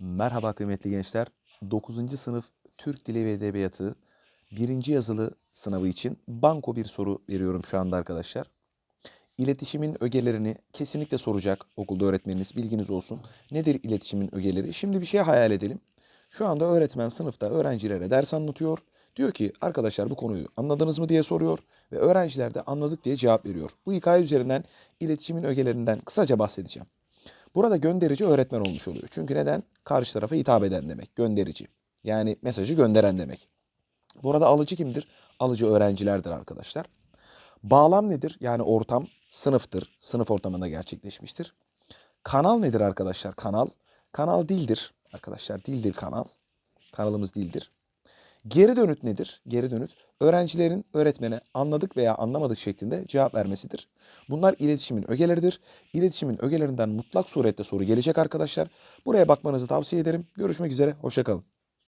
Merhaba kıymetli gençler. 9. sınıf Türk Dili ve Edebiyatı 1. yazılı sınavı için banko bir soru veriyorum şu anda arkadaşlar. İletişimin ögelerini kesinlikle soracak okulda öğretmeniniz bilginiz olsun. Nedir iletişimin ögeleri? Şimdi bir şey hayal edelim. Şu anda öğretmen sınıfta öğrencilere ders anlatıyor. Diyor ki arkadaşlar bu konuyu anladınız mı diye soruyor ve öğrenciler de anladık diye cevap veriyor. Bu hikaye üzerinden iletişimin ögelerinden kısaca bahsedeceğim. Burada gönderici öğretmen olmuş oluyor. Çünkü neden? Karşı tarafa hitap eden demek. Gönderici. Yani mesajı gönderen demek. Burada alıcı kimdir? Alıcı öğrencilerdir arkadaşlar. Bağlam nedir? Yani ortam sınıftır. Sınıf ortamında gerçekleşmiştir. Kanal nedir arkadaşlar? Kanal. Kanal dildir. Arkadaşlar dildir kanal. Kanalımız dildir. Geri dönüt nedir? Geri dönüt öğrencilerin öğretmene anladık veya anlamadık şeklinde cevap vermesidir. Bunlar iletişimin ögeleridir. İletişimin ögelerinden mutlak surette soru gelecek arkadaşlar. Buraya bakmanızı tavsiye ederim. Görüşmek üzere. Hoşçakalın.